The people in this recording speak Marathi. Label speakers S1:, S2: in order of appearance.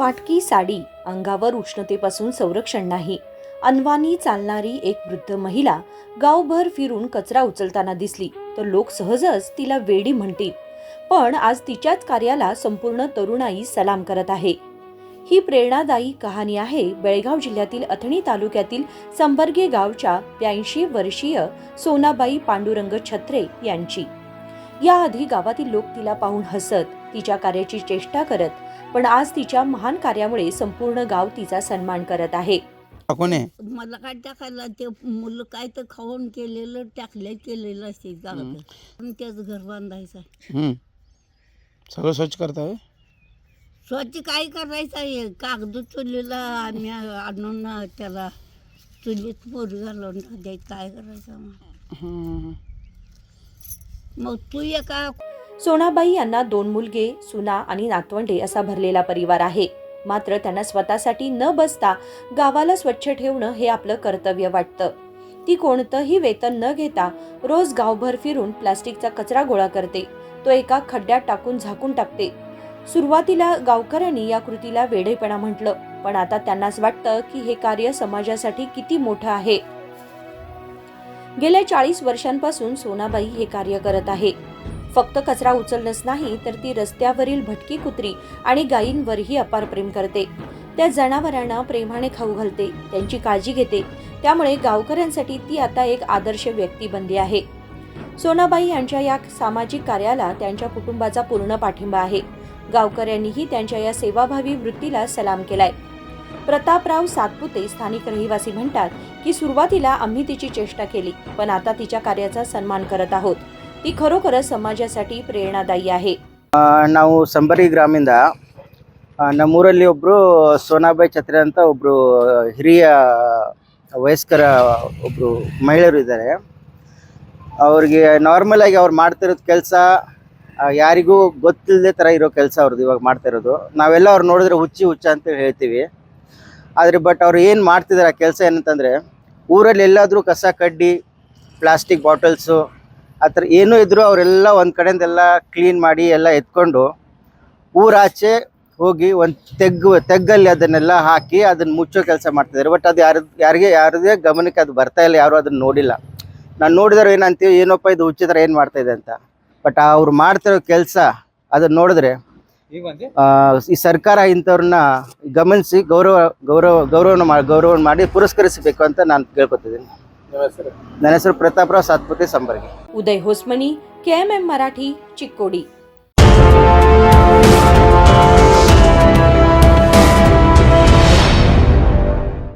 S1: फाटकी साडी अंगावर उष्णतेपासून संरक्षण नाही. अनवानी चालणारी एक वृद्ध महिला गावभर फिरून कचरा उचलताना दिसली. तर लोक सहजच तिला वेडी म्हणतील. पण आज तिच्याच कार्याला संपूर्ण तरुणाई सलाम करत आहे. ही प्रेरणादायी कहाणी आहे बेळगाव जिल्ह्यातील अथणी तालुक्यातील संबर्गे गावच्या ब्याऐंशी वर्षीय सोनाबाई पांडुरंग छत्रे यांची. याआधी गावातील लोक तिला पाहून हसत तिच्या कार्याची चेष्टा करत पण आज तिच्या महान कार्यामुळे संपूर्ण गाव तिचा सन्मान करत आहे
S2: कोण आहे
S3: मला काय टाकायला ते मुलं काय तर खाऊन केलेलं टाकलं केलेलं असते गावात त्याच घर बांधायचं आहे.
S2: हम्म. सगळं स्वच्छ करता होय?
S3: स्वच्छ काय करायचं आहे कागद चुलीला आम्ही आणून त्याला चुलीत पोर घालून काय करायचं मग?
S2: हम्म.
S3: मग तू एका
S1: सोनाबाई यांना दोन मुलगे सुना आणि नातवंडे असा भरलेला परिवार आहे. मात्र त्यांना स्वतःसाठी न बसता गावाला स्वच्छ ठेवणं हे आपलं कर्तव्य वाटतं. ती कोणतंही वेतन न घेता रोज गावभर फिरून प्लास्टिकचा कचरा गोळा करते. तो एका खड्ड्यात टाकून झाकून टाकते. सुरुवातीला गावकऱ्यांनी या कृतीला वेढेपणा म्हटलं पण आता त्यांनाच वाटतं की हे कार्य समाजासाठी किती मोठं आहे. गेल्या चाळीस वर्षांपासून सोनाबाई हे कार्य करत आहे. फक्त कचरा उचलणंच नाही तर ती रस्त्यावरील भटकी कुत्री आणि गायींवरही अपार प्रेम करते. त्या जनावरांना प्रेमाने खाऊ घालते त्यांची काळजी घेते. त्यामुळे गावकऱ्यांसाठी ती आता एक आदर्श व्यक्ती बनली आहे. सोनाबाई यांच्या या सामाजिक कार्याला त्यांच्या कुटुंबाचा पूर्ण पाठिंबा आहे. गावकऱ्यांनीही त्यांच्या या सेवाभावी वृत्तीला सलाम केलाय. प्रतापराव सातपुते स्थानिक रहिवासी म्हणतात की सुरुवातीला आम्ही तिची चेष्टा केली पण आता तिच्या कार्याचा सन्मान करत आहोत. ती खरोखरच समाजासाठी ಪ್ರೇರಣಾದಾಯಿ आहे
S4: ಆ, ನಾವು ಸಂಬರಿ ಗ್ರಾಮಿಂದ ಆ, ನಮ್ಮೂರಲ್ಲಿ ಒಬ್ಬರು ಸೋನಾಬಾಯಿ ಛತ್ರಿ ಅಂತ ಒಬ್ಬರು ಹಿರಿಯ ವಯಸ್ಕರ ಒಬ್ಬರು ಮಹಿಳೆಯರು ಇದ್ದಾರೆ ಅವ್ರಿಗೆ ನಾರ್ಮಲ್ ಆಗಿ ಅವ್ರು ಮಾಡ್ತಿರೋದು ಕೆಲಸ ಯಾರಿಗೂ ಗೊತ್ತಿಲ್ಲದೆ ಥರ ಇರೋ ಕೆಲಸ ಅವ್ರದ್ದು ಇವಾಗ ಮಾಡ್ತಾ ಇರೋದು ನಾವೆಲ್ಲ ಅವ್ರು ನೋಡಿದ್ರೆ ಹುಚ್ಚಿ ಹುಚ್ಚ ಅಂತ ಹೇಳ್ತೀವಿ ಆದರೆ ಬಟ್ ಅವ್ರು ಏನು ಮಾಡ್ತಿದ್ದಾರೆ ಆ ಕೆಲಸ ಏನಂತಂದರೆ ಊರಲ್ಲಿ ಎಲ್ಲಾದರೂ ಕಸ ಕಡ್ಡಿ ಪ್ಲಾಸ್ಟಿಕ್ ಬಾಟಲ್ಸು ಆ ಥರ ಏನೂ ಇದ್ದರೂ ಅವರೆಲ್ಲ ಒಂದು ಕಡೆಯಿಂದೆಲ್ಲ ಕ್ಲೀನ್ ಮಾಡಿ ಎಲ್ಲ ಎತ್ಕೊಂಡು ಊರಾಚೆ ಹೋಗಿ ಒಂದು ತೆಗ್ಗು ತೆಗ್ಗಲ್ಲಿ ಅದನ್ನೆಲ್ಲ ಹಾಕಿ ಅದನ್ನು ಮುಚ್ಚೋ ಕೆಲಸ ಮಾಡ್ತಿದ್ದಾರೆ ಬಟ್ ಅದು ಯಾರು ಯಾರಿಗೆ ಯಾರದೇ ಗಮನಕ್ಕೆ ಅದು ಬರ್ತಾ ಇಲ್ಲ ಯಾರು ಅದನ್ನು ನೋಡಿಲ್ಲ. ನಾನು ನೋಡಿದ್ರೆ ಏನಂತೀವಿ ಏನಪ್ಪ ಇದು ಹುಚ್ಚಿದ್ರೆ ಏನು ಮಾಡ್ತಾ ಇದೆ ಅಂತ. ಬಟ್ ಅವ್ರು ಮಾಡ್ತಿರೋ ಕೆಲಸ ಅದನ್ನು ನೋಡಿದ್ರೆ ಆ, ಈ ಸರ್ಕಾರ ಇಂಥವ್ರನ್ನ ಗಮನಿಸಿ ಗೌರವ ಗೌರವ ಗೌರವನ ಗೌರವ ಮಾಡಿ ಪುರಸ್ಕರಿಸಬೇಕು ಅಂತ ನಾನು ಕೇಳ್ಕೊತಿದ್ದೀನಿ. ज्ञानेश्वर. प्रतापराव सातपुते संपर्क.
S1: Uday Hosamani K M M Marathi Chikodi